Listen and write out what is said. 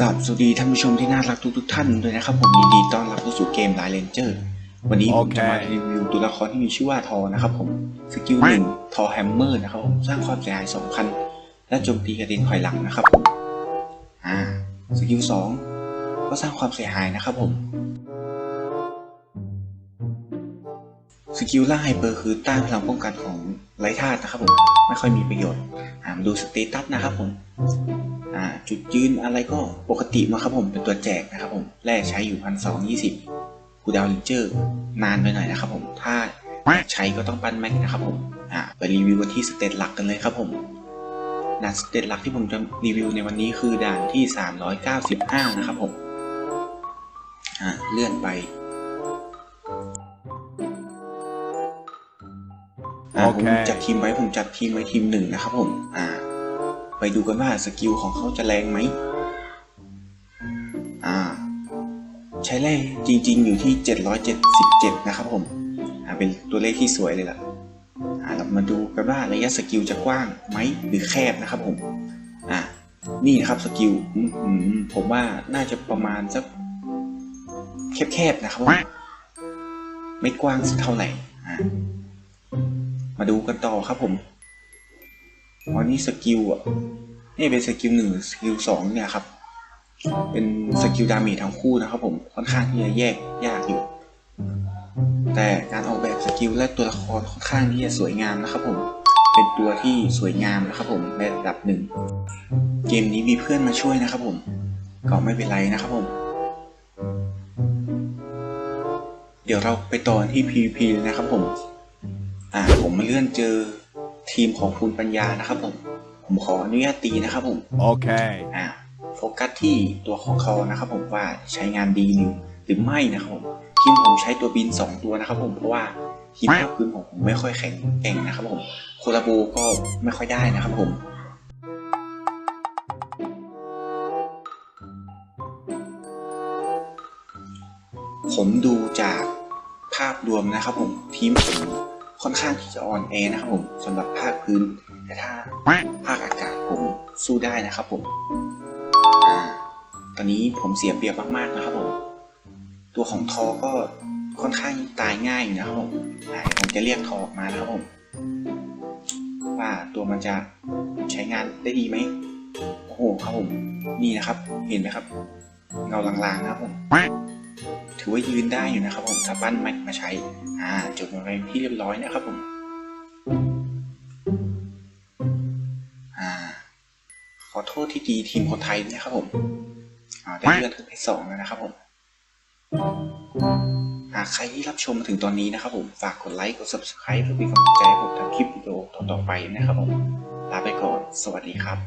กับสวัสดีท่านผู้ชมที่น่ารักทุกทุกๆท่านด้วยนะครับผมยินดีต้อนรับเข้าสู่เกมไล n เลนเจอร์วันนี้ผมจะมารีวิวตัวละครที่มีชื่อว่าทอนะครับผมสกิลหนึ่งทอแฮมเมอร์นะครับผมสร้างความเสียหายสองพันและโจมตีกระเด็นถอยหลังนะครับผมอ่าสกิลสองก็สร้างความเสียหายนะครับผม สกิลล่าไฮเปอร์คือต้านพลังป้องกันของไร้ธาตุนะครับผม ไม่ค่อยมีประโยชน์อ่ามาดูสเตตัสนะครับผมอ่าจุดยืนอะไรก็ปกติมาครับผมเป็นตัวแจกนะครับผมแรกใช้อยู่พันสองยี่สิบคูดาวลิเจอร์นานไปหน่อยนะครับผมถ้าใช้ก็ต้องปั้นแม็กนะครับผมอ่าไปรีวิวกันที่สเตตหลักกันเลยครับผมด่านสเตตหลักที่ผมจะรีวิวในวันนี้คือด่านที่ 395 นะครับผมอ่าเลื่อนไป ผมโอเคจัดทีมไว้ผมจัดทีมไว้ทีมหนึ่งนะครับผมอ่าไปดูกันว่าสกิลของเขาจะแรงไหมอ่าใช้แรงจริง ๆ อยู่ที่ 777 นะครับผมอ่าเป็นตัวเลขที่สวยเลยล่ะอ่าเรามาดูกันว่าระยะสกิลจะกว้างไหมหรือแคบนะครับผมอ่านี่นะครับสกิลอืมอืมผมว่าน่าจะประมาณสักแคบๆนะครับผมไม่กว้างสักเท่าไหร่อ่า มาดูกันต่อครับผมอ๋อนี่สกิลอะนี่เป็นสกิลหนึ่งสกิลสองเนี่ยครับ เป็นสกิลดาเมจทั้งคู่นะครับผมค่อนข้างที่จะแยกยากอยู่ แต่การออกแบบสกิลและตัวละครค่อนข้างที่จะสวยงามนะครับผมเป็นตัวที่สวยงามนะครับผมในระดับหนึ่งเกมนี้มีเพื่อนมาช่วยนะครับผมก็ไม่เป็นไรนะครับผม เดี๋ยวเราไปต่อที่ PVP เลยนะครับผม อ่าผมมาเลื่อนเจอทีมของคุณปัญญานะครับผม ผมขออนุญาตตีนะครับผม Okay. อ่าโฟกัสที่ตัวของเขานะครับผมว่าใช้งานดีหนึ่งหรือไม่นะครับผมทีมผมใช้ตัวบิน 2 ตัวนะครับผมเพราะว่าทีมภาคพื้นของผมไม่ค่อยแข็งแกร่งนะครับผมโคลาโบก็ไม่ค่อยได้นะครับผมผมดูจากภาพรวมนะครับผมทีมผม ค่อนข้างที่จะอ่อนแอนะครับผมสำหรับภาคพื้น แต่ถ้าภาคอากาศผมสู้ได้นะครับผมอตอนนี้ผมเสียเปรียบมากๆนะครับผม ตัวของทอก็ค่อนข้างตายง่ายอยู่นะครับผมอ่ผมจะเรียกทอออกมานะครับผม ว่าตัวมันจะใช้งานได้ดีไหมโอ้โหครับผม นี่นะครับ เห็นไหมครับ เงาลางๆนะครับผม ถือว่ายืนได้อยู่นะครับผมถ้าปั้นแม็กมาใช้อ่าจบลงไปเป็นที่เรียบร้อยนะครับผมอ่าขอโทษที่ดีทีมคนไทยด้วยนะครับผมอ่าได้เลื่อนขึ้นไปสองแล้วนะครับผมหากใครที่รับชมมาถึงตอนนี้นะครับผมฝากกดไลค์กด subscribe เพื่อเป็นกำลังใจให้ผมทำคลิปวิดีโอต่อๆไปนะครับผมลาไปก่อน สวัสดีครับ